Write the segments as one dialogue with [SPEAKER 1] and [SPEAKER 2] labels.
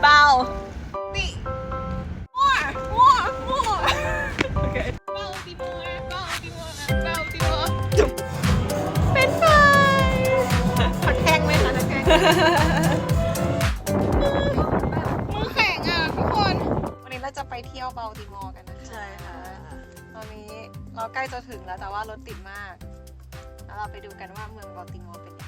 [SPEAKER 1] เบาติ more more more โอเคเบาติ more เบาติ more เบาติ more จุ๊บเป็นไฟผักแห้งไหมคะนักแกงมือแข็งอะทุกคน วันนี้เราจะไปเที่ยวเบลติมอร์กันนะคะ
[SPEAKER 2] ใช่ค่ะ
[SPEAKER 1] ตอนนี้เราใกล้จะถึงแล้วแต่ว่ารถติดมาก แล้วเราไปดูกันว่าเมืองบอลติมอร์เป็นยังไง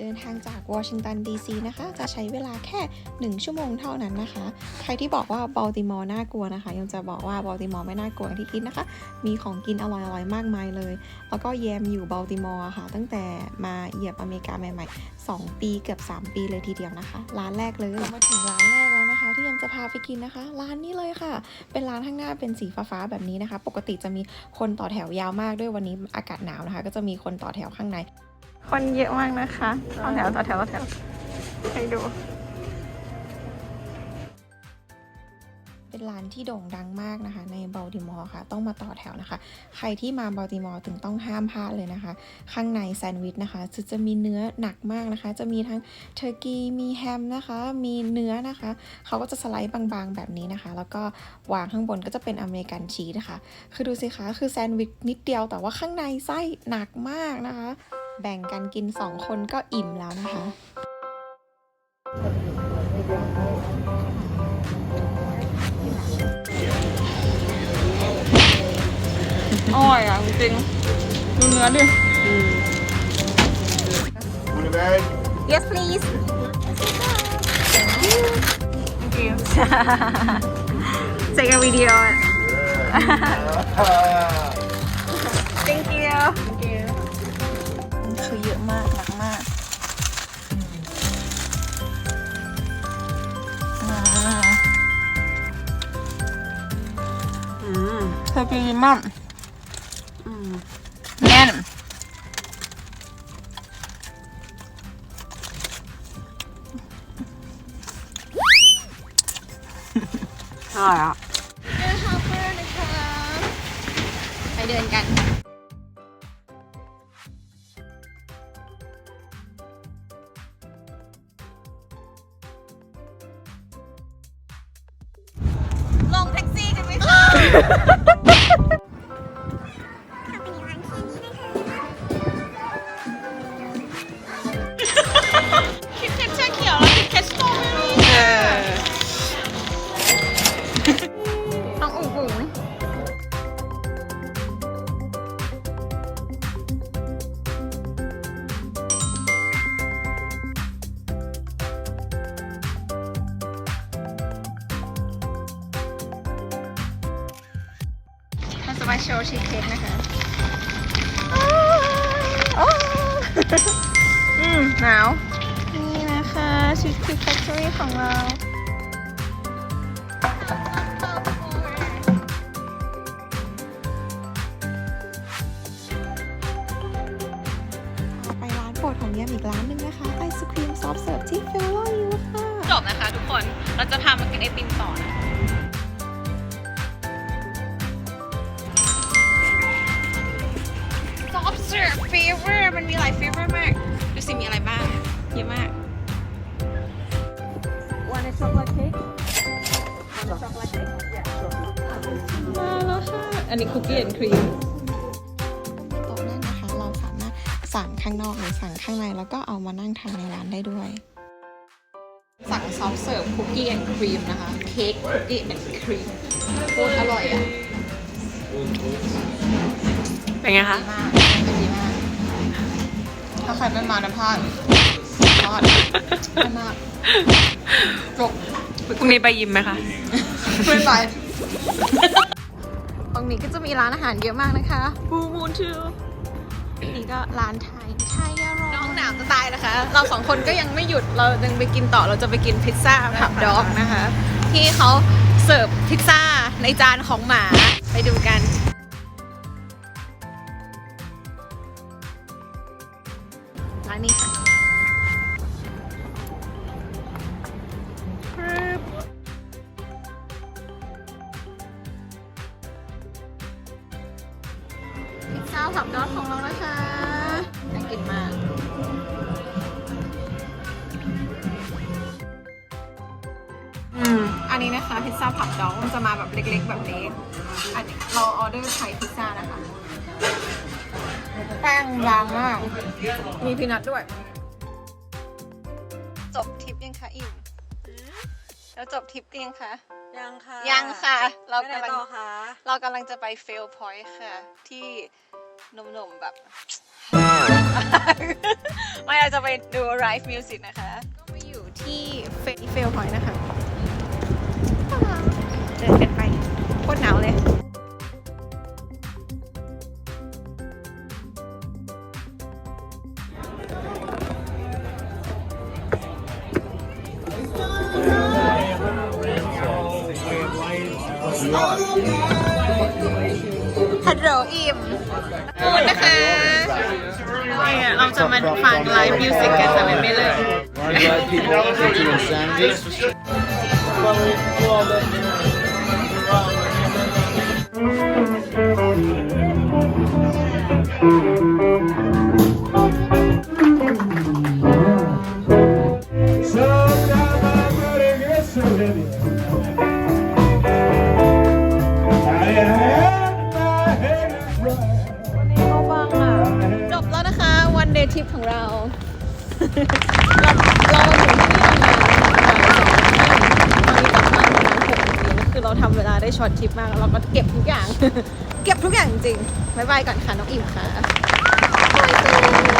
[SPEAKER 1] เดินทางจากวอชิงตันดีซีนะคะ จะใช้เวลาแค่ 1 ชั่วโมงเท่านั้นนะคะ ใครที่บอกว่าบอลติมอร์น่ากลัวนะคะยังจะบอกว่าบอลติมอร์ไม่น่ากลัวอย่างที่คิดนะคะ มีของกินอร่อยๆมากมายเลย แล้วก็แยมอยู่บอลติมอร์ค่ะ ตั้งแต่มาเหยียบอเมริกาใหม่ ๆ 2 ปีเกือบ 3 ปีเลยทีเดียวนะคะ ร้านแรกเลยมาถึงร้านแรกแล้วนะคะ ที่ยังจะพาไปกินนะคะ ร้านนี้เลยค่ะ เป็นร้านข้างหน้าเป็นสีฟ้าๆแบบนี้นะคะ ปกติจะมีคนต่อแถวยาวมากด้วยวันนี้อากาศหนาวนะคะ ก็จะมีคนต่อแถวข้างใน คนเยอะมากนะคะต่อแถวต่อแถวต่อแถวให้ดู เป็นร้านที่โด่งดังมากนะคะ ในบัลติมอร์ค่ะ ต้องมาต่อแถวนะคะ ใครที่มาบัลติมอร์ถึงต้องห้ามพลาดเลยนะคะ ข้างในแซนด์วิชนะคะจะจะมีเนื้อหนักมากนะคะ จะมีทั้งเทอร์กี้มีแฮมนะคะ มีเนื้อนะคะ เขาก็จะสไลด์บางๆ แบบนี้นะคะ แล้วก็วางข้างบนก็จะเป็นอเมริกันชีสนะคะ คือดูสิคะคือแซนด์วิชนิดเดียวแต่ว่าข้างในไส้หนักมากนะคะ แบ่งกันกิน2คนก็อิ่มแล้วนะคะ อร่อยอะจริงๆดูเนื้อดิ
[SPEAKER 3] Put it back.
[SPEAKER 1] yes please thank you thank you take a video thank เธอกินมั่ม
[SPEAKER 2] อืม
[SPEAKER 1] แน่น
[SPEAKER 2] อร่อยอะ
[SPEAKER 1] เดินฮาร์เปอร์นะคะ ไปเดินกัน Ha ha ha! มาโชว์ชีสเค้กนะคะอ้าวอืมหนาว นี่นะคะชีสเค้กแฟคทอรี่ของเราไปร้านโปรดของเยี่ยมอีกร้านหนึ่งนะคะไอศครีมซอฟต์เสิร์ฟที่เฟลล่าอยู่ค่ะ จบนะคะทุกคนเราจะพามากินไอติมต่อนะ วัน
[SPEAKER 2] ในช็อกโกแลตเค้กช็อกโกแลตเค้ก
[SPEAKER 1] มาแล้วค่ะ อันนี้คุกกี้แอนด์ครีม โต๊ะนั่นนะคะเราสามารถสั่งข้างนอกหรือสั่งข้างในแล้วก็เอามานั่งทานในร้านได้ด้วย สั่งซอฟต์เสิร์ฟคุกกี้แอนด์ครีมนะคะ เค้กคุกกี้แอนด์ครีมโคตรอร่อยอะ
[SPEAKER 2] เป็นไงคะ
[SPEAKER 1] มากดีมาก ถ้าใครไม่มานะพลาด พลาดพลาดมากจบ
[SPEAKER 2] พรุ่งนี้ไปยิมไหมคะ
[SPEAKER 1] ไม่ไปตรงนี้ก็จะมีร้านอาหารเยอะมากนะคะบูมูนทูนี่ก็ร้านไทยไทยอร่อยน้องหนาวจะตายนะคะ เราสองคนก็ยังไม่หยุดเรายังไปกินต่อเราจะไปกินพิซซ่าผับด็อกนะคะ ที่เขาเสิร์ฟพิซซ่าในจานของหมาไปดูกันร้านนี้ค่ะ พิซซ่าผับดอทของเรานะคะน่ากินมากนี้นะคะพิซซ่าผักดองมันจะมาแบบเล็กๆแบบนี้ อันนี้เราออเดอร์ไทยพิซซ่านะคะ แป้งบางมาก มีพีนัทด้วย จบทริปยังคะอิ่มแล้วจบทริปกันยังคะ
[SPEAKER 2] ยังค่ะ
[SPEAKER 1] ยังค่ะ เรา
[SPEAKER 2] ไปไหน
[SPEAKER 1] กำลัง
[SPEAKER 2] ต่อคะ
[SPEAKER 1] เรากำลังจะไป fail point ค่ะ ที่ หนุ่มๆแบบ ไม่เราจะไปดู live music นะคะ ก็มาอยู่ที่ fail fail point นะคะเดินกันไปโคตรหนาวเลยฮัลโหลอิ่มพูดนะคะเราจะมาฟังไลฟ์มิวสิกกันแต่ไม่เลย ทริปของเรา เราเราถึงที่โรงแรมบ่ายสองครึ่งตอนนี้กลับบ้านประมาณหกโมงเย็นคือเราทำเวลาได้ช็อตทริปมากแล้วเราก็เก็บทุกอย่าง เก็บทุกอย่างจริงๆบ๊ายบายก่อนค่ะน้องอิ่มค่ะบายตู